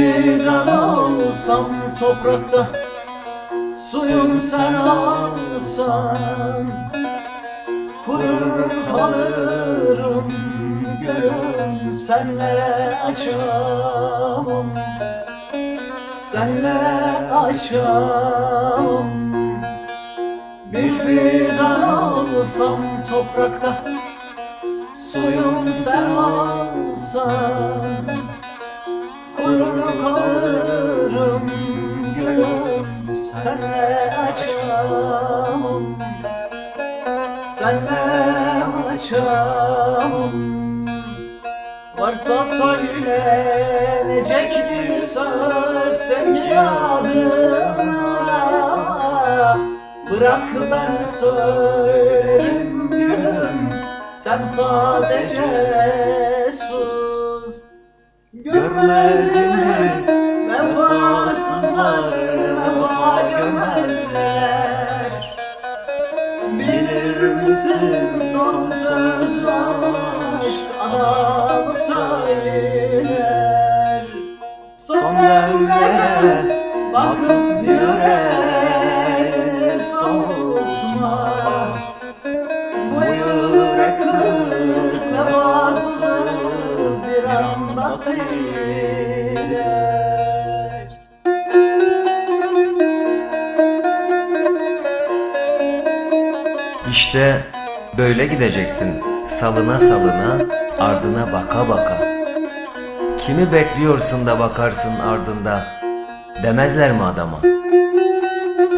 Fidan olsam toprakta Suyum sen alsan Kurur kalırım gülüm Senle açamam Senle açamam. Bir fidan olsam toprakta Suyum sen Kurur kalırım gülüm Senle açamam. Senle açamam. Varsa söylenecek bir söz sevgi adına. Bırak ben söylerim gülüm Sen sadece sus. Görmedin Bilir misin son söz aşk adamı söyler Son demlere bakıp İşte böyle gideceksin salına salına ardına baka baka. Kimi bekliyorsun da bakarsın ardında demezler mi adama?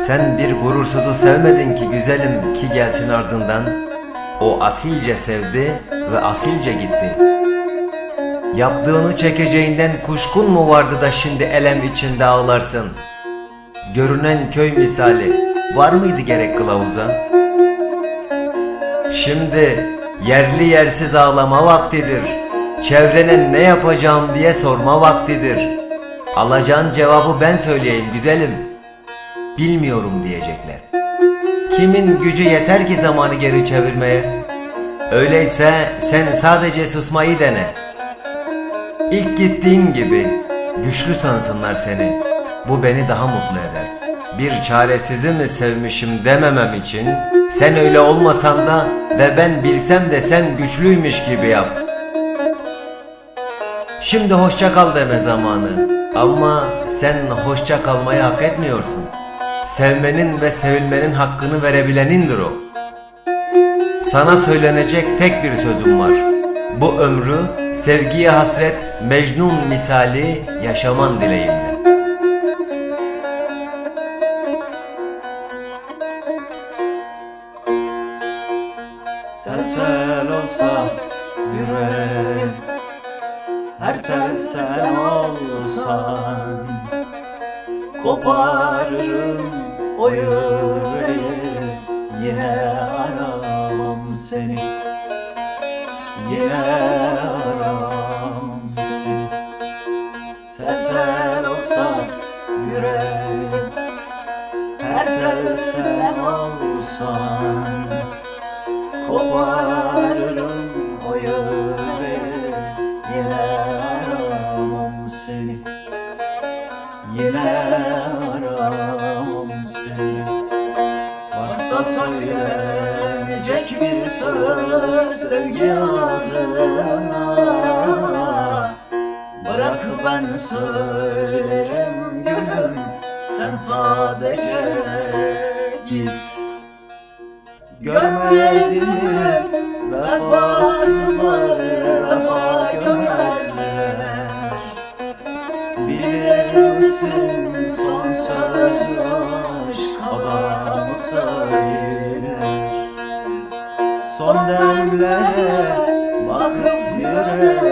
Sen bir gurursuzu sevmedin ki güzelim ki gelsin ardından. O asilce sevdi ve asilce gitti. Yaptığını çekeceğinden kuşkun mu vardı da şimdi elem içinde ağlarsın? Görünen köy misali var mıydı gerek kılavuza? Şimdi yerli yersiz ağlama vaktidir. Çevrene ne yapacağım diye sorma vaktidir. Alacağın cevabı ben söyleyeyim güzelim. Bilmiyorum diyecekler. Kimin gücü yeter ki zamanı geri çevirmeye? Öyleyse sen sadece susmayı dene. İlk gittiğin gibi güçlü sansınlar seni. Bu beni daha mutlu eder. Bir çaresizi mi sevmişim dememem için sen öyle olmasan da ve ben bilsem de sen güçlüymüş gibi yap. Şimdi hoşça kal deme zamanı. Ama sen hoşça kalmayı hak etmiyorsun. Sevmenin ve sevilmenin hakkını verebilenindir o. Sana söylenecek tek bir sözüm var. Bu ömrü sevgiye hasret Mecnun misali yaşaman dileğimle. Tel olsa yürek Her tel sen olsan Koparırım o yüreği. Yine aramam seni Yine aramam seni. Tel tel olsa yürek Her tel sen olsan Koparırım Söylemeyecek bir söz sevgi adına Bırak ben söylerim gülüm Sen sadece git. Görmedim vefasızlar vefa görmezler. Birileri beautiful.